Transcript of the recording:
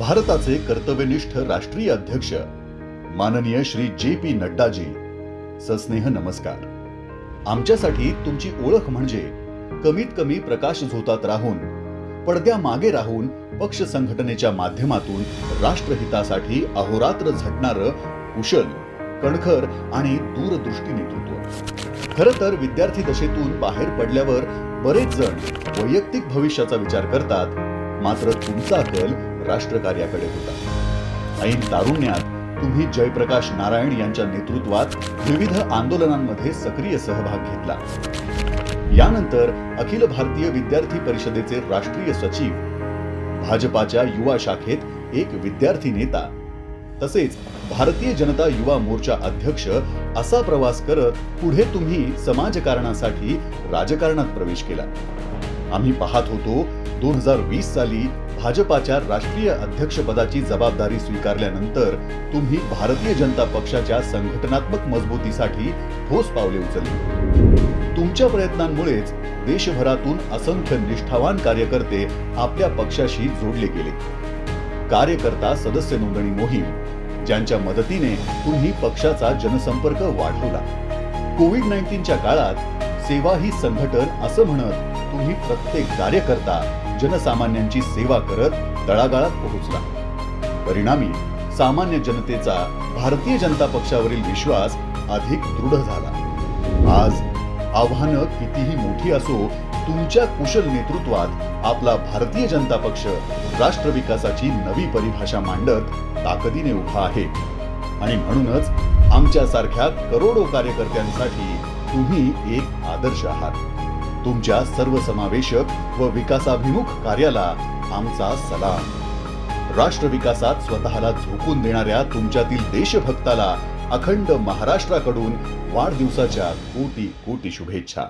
भारताचे कर्तव्यनिष्ठ राष्ट्रीय अध्यक्ष. माननीय श्री जे पी नड्डाजी. सस्नेह नमस्कार. आमच्यासाठी तुमची ओळख म्हणजे कमीत कमी प्रकाश झोतात राहून पडद्या मागे राहून पक्ष संघटनेच्या माध्यमातून राष्ट्रहितासाठी अहोरात्र झटणारं कुशल कणखर आणि दूरदृष्टी नेतृत्व. खर तर विद्यार्थी दशेतून बाहेर पडल्यावर बरेच जण वैयक्तिक भविष्याचा विचार करतात मात्र तुमचा कल राष्ट्रकार्याकडे होता. ऐन तारुण्यात तुम्ही जयप्रकाश नारायण यांच्या नेतृत्वात विविध आंदोलनांमध्ये सक्रिय सहभाग घेतला. यानंतर अखिल भारतीय विद्यार्थी परिषदेचे राष्ट्रीय सचिव भाजपाच्या युवा शाखेत एक विद्यार्थी नेता तसेच भारतीय जनता युवा मोर्चा अध्यक्ष असा प्रवास करत पुढे तुम्ही समाजकारणासाठी राजकारणात प्रवेश केला. आम्ही पाहत होतो दोन हजार वीस साली भाजपाच्या राष्ट्रीय अध्यक्षपदाची जबाबदारी स्वीकारल्यानंतर तुम्ही भारतीय जनता पक्षाच्या संघटनात्मक मजबूतीसाठी ठोस पावले उचलली. तुमच्या प्रयत्नांमुळेच देशभरातून असंख्य निष्ठावान कार्यकर्ते आपल्या पक्षाशी जोडले गेले. कार्यकर्ता सदस्य नोंदणी मोहीम ज्यांच्या मदतीने तुम्ही पक्षाचा जनसंपर्क वाढवला. कोविड नाईन्टीनच्या काळात सेवा ही संघटन असं म्हणत तुम्ही प्रत्येक कार्यकर्ता जनसामान्यांची सेवा करत तळागाळात पोहोचला. परिणामी सामान्य जनतेचा भारतीय जनता पक्षावरील विश्वास अधिक दृढ झाला. आज आव्हानं कितीही मोठी असो तुमच्या कुशल नेतृत्वात आपला भारतीय जनता पक्ष राष्ट्र विकासाची नवी परिभाषा मांडत ताकदीने उभा आहे. आणि म्हणूनच आमच्यासारख्या करोडो कार्यकर्त्यांसाठी तुम्ही एक आदर्श आहात. तुमच्या सर्वसमावेशक व विकासाभिमुख कार्याला आमचा सलाम. राष्ट्र विकासात स्वतःला झोकून देणाऱ्या तुमच्यातील देशभक्ताला अखंड महाराष्ट्राकडून वाढदिवसाच्या कोटी कोटी शुभेच्छा.